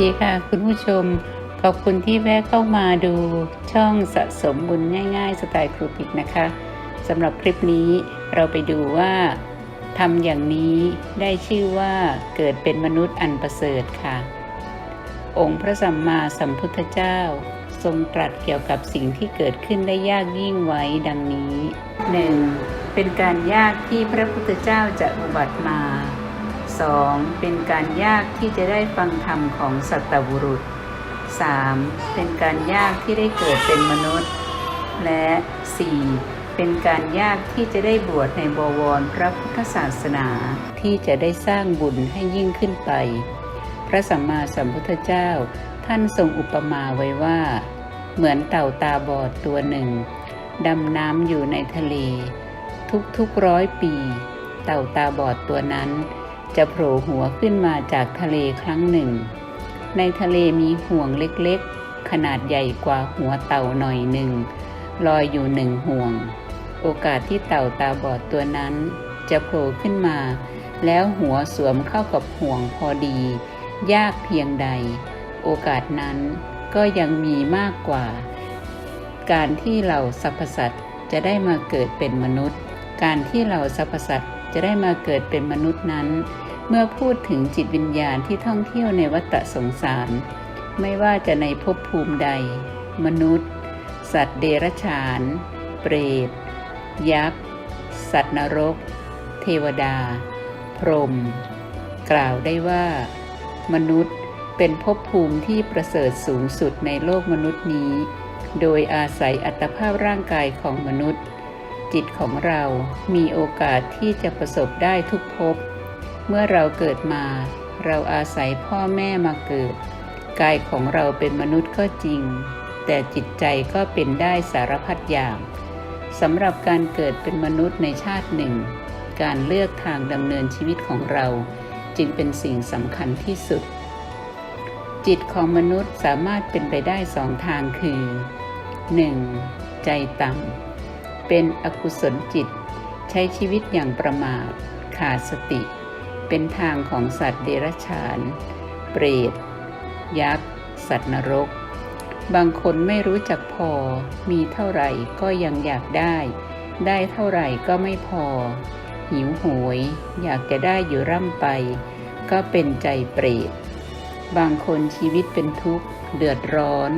ดีค่ะ คุณผู้ชม ขอบคุณที่แวะเข้ามาดูช่องสะสมบุญง่ายๆ สไตล์ครูปิกนะคะสำหรับคลิปนี้เราไปดูว่าทำอย่างนี้ได้ชื่อว่าเกิดเป็นมนุษย์อันประเสริฐค่ะ องค์พระสัมมาสัมพุทธเจ้า ทรงตรัสเกี่ยวกับสิ่งที่เกิดขึ้นได้ยากยิ่งไว้ดังนี้ 1. เป็นการยากที่พระพุทธเจ้าจะอุบัติมา 2. เป็นการยากที่จะได้ฟังธรรมของสัตบุรุษ 3. เป็นการยากที่ได้เกิดเป็นมนุษย์ และ 4. เป็นการยากที่จะได้บวชในบวรพระพุทธศาสนาที่จะได้สร้างบุญให้ยิ่งขึ้นไป พระสัมมาสัมพุทธเจ้า ท่านทรงอุปมาไว้ว่า เหมือนเต่าตาบอดตัวหนึ่งดำน้ำอยู่ในทะเล ทุกๆร้อยปี เต่าตาบอดตัวนั้น จะโผล่หัวขึ้นมาจากทะเลครั้งหนึ่ง ในทะเลมีห่วงเล็กๆ ขนาดใหญ่กว่าหัวเต่าหน่อยหนึ่ง ลอยอยู่หนึ่งห่วง โอกาสที่เต่าตาบอดตัวนั้นจะโผล่ขึ้นมา แล้วหัวสวมเข้ากับห่วงพอดี ยากเพียงใด โอกาสนั้นก็ยังมีมากกว่า การที่เราสรรพสัตว์จะได้มาเกิดเป็นมนุษย์ การที่เราสรรพสัตว์ จะได้มาเกิดเป็นมนุษย์นั้น เมื่อพูดถึงจิตวิญญาณที่ท่องเที่ยวในวัฏสงสาร ไม่ว่าจะในภพภูมิใด มนุษย์ สัตว์เดรัจฉาน เปรต ยักษ์ สัตว์นรก เทวดา พรหมกล่าวได้ว่า มนุษย์เป็นภพภูมิที่ประเสริฐสูงสุดในโลกมนุษย์นี้ โดยอาศัยอัตภาพร่างกายของมนุษย์ จิตของเรา มีโอกาสที่จะประสบได้ทุกภพ เมื่อเราเกิดมา เราอาศัยพ่อแม่มาเกิด กายของเราเป็นมนุษย์ก็จริง แต่จิตใจก็เป็นได้สารพัดอย่างสำหรับการเกิดเป็นมนุษย์ในชาติหนึ่ง การเลือกทางดำเนินชีวิตของเรา จึงเป็นสิ่งสำคัญที่สุด จิตของมนุษย์สามารถเป็นไปได้สองทางคือ 1. ใจต่ำ เป็นอกุศลจิต ใช้ชีวิตอย่างประมาท ขาดสติ เป็นทางของสัตว์เดรัจฉาน เปรต ยักษ์ สัตว์นรก บางคนไม่รู้จักพอ มีเท่าไหร่ก็ยังอยากได้ ได้เท่าไหร่ก็ไม่พอ หิวโหยอยากจะได้อยู่ร่ำไป ก็เป็นใจเปรต บางคนชีวิตเป็นทุกข์ เดือดร้อน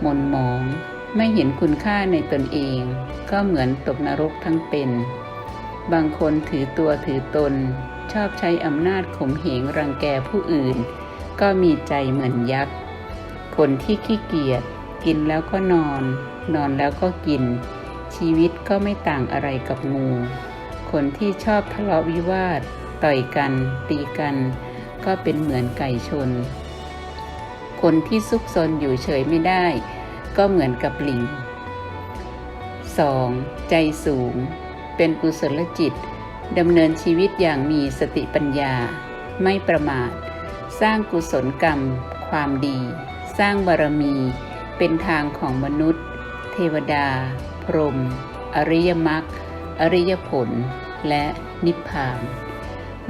หม่นหมอง ไม่เห็นคุณค่าในตนเอง ก็เหมือนตกนรกทั้งเป็น บางคนถือตัวถือตน ชอบใช้อำนาจข่มเหงรังแกผู้อื่น ก็มีใจเหมือนยักษ์ คนที่ขี้เกียจกินแล้วก็นอน นอนแล้วก็กิน ชีวิตก็ไม่ต่างอะไรกับงู คนที่ชอบทะเลาะวิวาท ต่อยกัน ตีกัน ก็เป็นเหมือนไก่ชน คนที่ซุกซนอยู่เฉยไม่ได้ ก็เหมือนกับลิง 2. ใจสูง เป็นกุศลจิตดำเนินชีวิตอย่างมีสติปัญญา ไม่ประมาท สร้างกุศลกรรม ความดี สร้างบารมี เป็นทางของมนุษย์ เทวดา พรหมอริยมรรคอริยผล และนิพพาน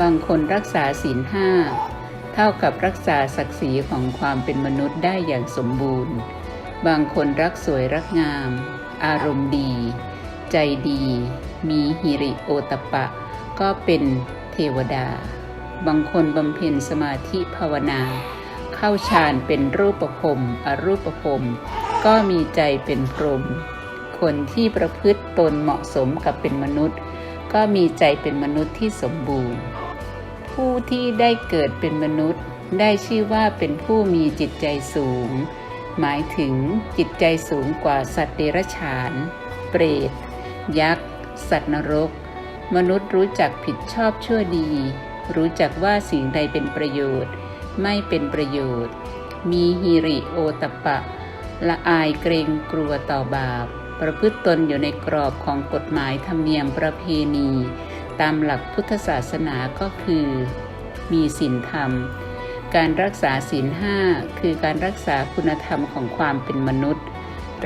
บางคนรักษาศีลห้าเท่ากับรักษาศักดิ์ศรีของความเป็นมนุษย์ได้อย่างสมบูรณ์ บางคนรักสวยรักงาม อารมณ์ดี ใจดี มีหิริโอตปปะ ก็เป็นเทวดา บางคนบำเพ็ญสมาธิภาวนา เข้าฌานเป็นรูปภพอรูปภพก็มีใจเป็นพรหมคนที่ประพฤติตนเหมาะสมกับเป็นมนุษย์ ก็มีใจเป็นมนุษย์ที่สมบูรณ์ ผู้ที่ได้เกิดเป็นมนุษย์ได้ชื่อว่าเป็นผู้มีจิตใจสูง หมายถึงจิตใจสูงกว่าสัตว์เดรัจฉาน เปรต ยักษ์ สัตว์นรก มนุษย์รู้จักผิดชอบชั่วดี รู้จักว่าสิ่งใดเป็นประโยชน์ ไม่เป็นประโยชน์ มีฮิริโอตปปะละอายเกรงกลัวต่อบาป ประพฤติตนอยู่ในกรอบของกฎหมายธรรมเนียมประเพณี ตามหลักพุทธศาสนาก็คือ มีศีลธรรม การรักษาศีลห้าคือการรักษาคุณธรรมของความเป็นมนุษย์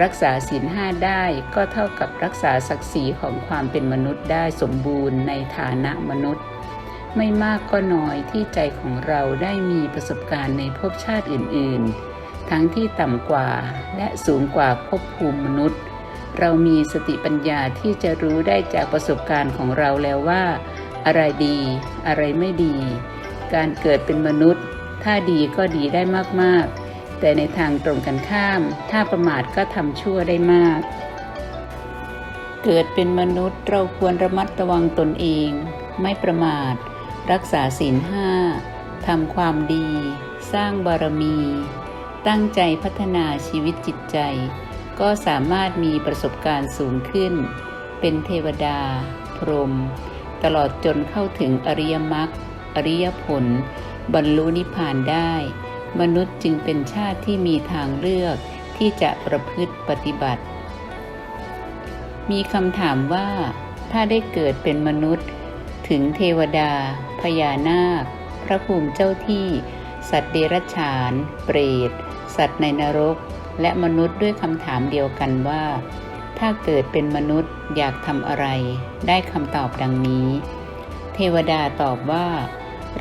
รักษาศีลห้าได้ก็เท่ากับรักษาศักดิ์ศรีของความเป็นมนุษย์ได้สมบูรณ์ในฐานะมนุษย์ ไม่มากก็น้อยที่ใจของเราได้มีประสบการณ์ในภพชาติอื่น ๆ ทั้งที่ต่ำกว่าและสูงกว่าภพภูมิมนุษย์ เรามีสติปัญญาที่จะรู้ได้จากประสบการณ์ของเราแล้วว่า อะไรดี อะไรไม่ดีการเกิดเป็นมนุษย์ ถ้าดีก็ดีได้มากๆ แต่ในทางตรงกันข้าม ถ้าประมาทก็ทำชั่วได้มาก เกิดเป็นมนุษย์เราควรระมัดระวังตนเอง ไม่ประมาท รักษาศีลห้าทำความดี สร้างบารมี ตั้งใจพัฒนาชีวิตจิตใจ ก็สามารถมีประสบการณ์สูงขึ้น เป็นเทวดา พรหมตลอดจนเข้าถึงอริยมรรคอริยผล บรรลุนิพพานได้ มนุษย์จึงเป็นชาติที่มีทางเลือกที่จะประพฤติปฏิบัติ มีคำถามว่า ถ้าได้เกิดเป็นมนุษย์ ถึงเทวดา พญานาค พระภูมิเจ้าที่ สัตว์เดรัจฉาน เปรต สัตว์ในนรก และมนุษย์ด้วยคำถามเดียวกันว่า ถ้าเกิดเป็นมนุษย์อยากทำอะไร ได้คำตอบดังนี้ เทวดาตอบว่า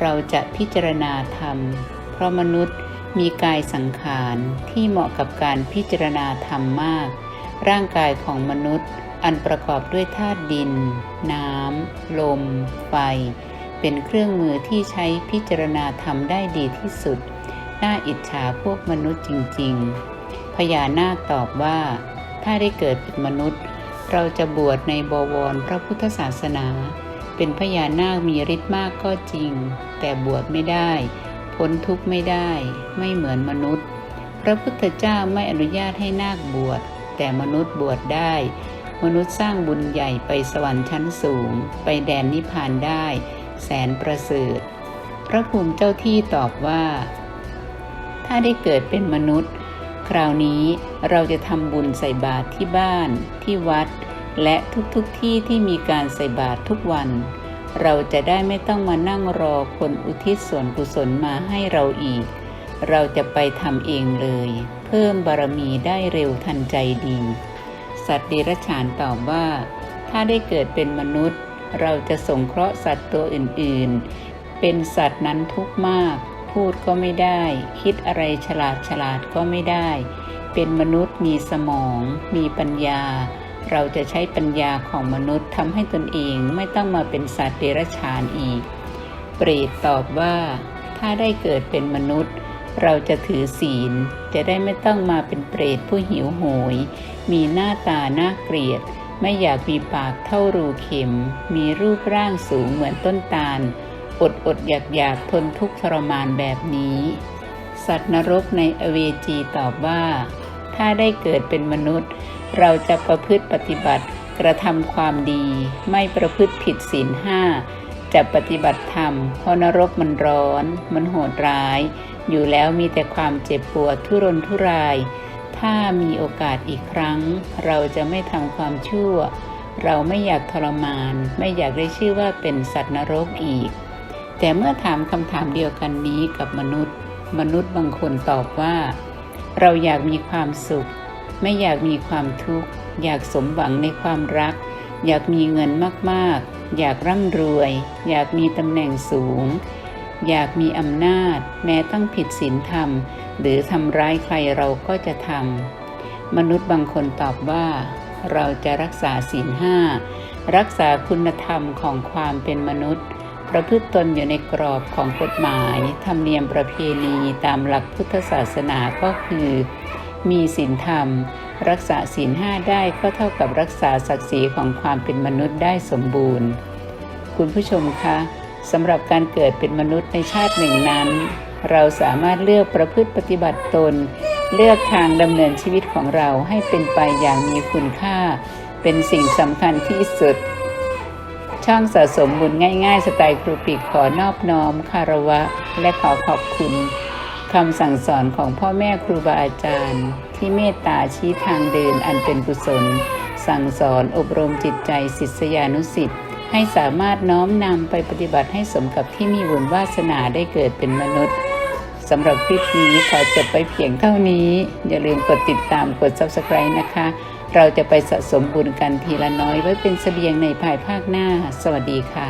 เราจะพิจารณาธรรม เพราะมนุษย์มีกายสังขารที่เหมาะกับการพิจารณาธรรมมาก ร่างกายของมนุษย์อันประกอบด้วยธาตุดิน น้ำ ลม ไฟ เป็นเครื่องมือที่ใช้พิจารณาธรรมได้ดีที่สุด น่าอิจฉาพวกมนุษย์จริง ๆ พญานาคตอบว่า ถ้าได้เกิดเป็นมนุษย์ เราจะบวชในบวรพระพุทธศาสนา เป็นพญานาคมีฤทธิ์มากก็จริง แต่บวชไม่ได้ พ้นทุกข์ไม่ได้ ไม่เหมือนมนุษย์ พระพุทธเจ้าไม่อนุญาตให้นาคบวช แต่มนุษย์บวชได้ มนุษย์สร้างบุญใหญ่ไปสวรรค์ชั้นสูง ไปแดนนิพพานได้ แสนประเสริฐ พระภูมิเจ้าที่ตอบว่า ถ้าได้เกิดเป็นมนุษย์ คราวนี้เราจะทำบุญใส่บาตรที่บ้านที่วัด และทุกๆทที่ที่มีการใส่บาตรทุกวัน เราจะได้ไม่ต้องมานั่งรอคนอุทิศส่วนกุศลมาให้เราอีก เราจะไปทำเองเลย เพิ่มบารมีได้เร็วทันใจดี สัตว์เดรัจฉานตอบว่า ถ้าได้เกิดเป็นมนุษย์ เราจะสงเคราะห์สัตว์ตัวอื่นๆ เป็นสัตว์นั้นทุกข์มาก พูดก็ไม่ได้ คิดอะไรฉลาดฉลาดก็ไม่ได้ เป็นมนุษย์มีสมอง มีปัญญา เราจะใช้ปัญญาของมนุษย์ทำให้ตนเองไม่ต้องมาเป็นสัตว์เดรัจฉานอีก เปรตตอบว่า ถ้าได้เกิดเป็นมนุษย์ เราจะถือศีล จะได้ไม่ต้องมาเป็นเปรตผู้หิวโหย มีหน้าตาน่าเกลียด ไม่อยากมีปากเท่ารูเข็ม มีรูปร่างสูงเหมือนต้นตาล อดอดอยากอยากทนทุกข์ทรมานแบบนี้ สัตว์นรกในอเวจีตอบว่า ถ้าได้เกิดเป็นมนุษย์ เราจะประพฤติปฏิบัติกระทำความดี ไม่ประพฤติผิดศีลห้าจะปฏิบัติธรรมเพราะนรกมันร้อน มันโหดร้าย อยู่แล้วมีแต่ความเจ็บปวดทุรนทุราย ถ้ามีโอกาสอีกครั้ง เราจะไม่ทำความชั่ว เราไม่อยากทรมาน ไม่อยากได้ชื่อว่าเป็นสัตว์นรกอีก แต่เมื่อถามคำถามเดียวกันนี้กับมนุษย์ มนุษย์บางคนตอบว่า เราอยากมีความสุข ไม่อยากมีความทุกข์ อยากสมหวังในความรัก อยากมีเงินมากๆ อยากร่ำรวย อยากมีตำแหน่งสูง อยากมีอำนาจ แม้ต้องผิดศีลธรรม หรือทำร้ายใครเราก็จะทำมนุษย์บางคนตอบว่า เราจะรักษาศีลห้ารักษาคุณธรรมของความเป็นมนุษย์ ประพฤติตนอยู่ในกรอบของกฎหมาย ธรรมเนียมประเพณีตามหลักพุทธศาสนาก็คือ มีศีลธรรม รักษาศีลห้าได้ก็เท่ากับรักษาศักดิ์ศรีของความเป็นมนุษย์ได้สมบูรณ์ คุณผู้ชมคะสำหรับการเกิดเป็นมนุษย์ในชาติหนึ่งนั้น เราสามารถเลือกประพฤติปฏิบัติตน เลือกทางดำเนินชีวิตของเราให้เป็นไปอย่างมีคุณค่า เป็นสิ่งสำคัญที่สุด ช่องสะสมบุญง่าย ๆ สไตล์ครูปิกขอนอบน้อมคารวะ และขอขอบคุณ คำสั่งสอนของพ่อแม่ครูบาอาจารย์ ที่เมตตาชี้ทางเดินอันเป็นกุศล สั่งสอนอบรมจิตใจศิษยานุสิษย์ให้สามารถน้อมนำไปปฏิบัติให้สมกับที่มีบุญวาสนาได้เกิดเป็นมนุษย์สำหรับคลิปนี้ขอจบไปเพียงเท่านี้ อย่าลืมกดติดตามกด subscribe นะคะ เราจะไปสะสมบุญกันทีละน้อยไว้เป็นเสบียงในภายภาคหน้า สวัสดีค่ะ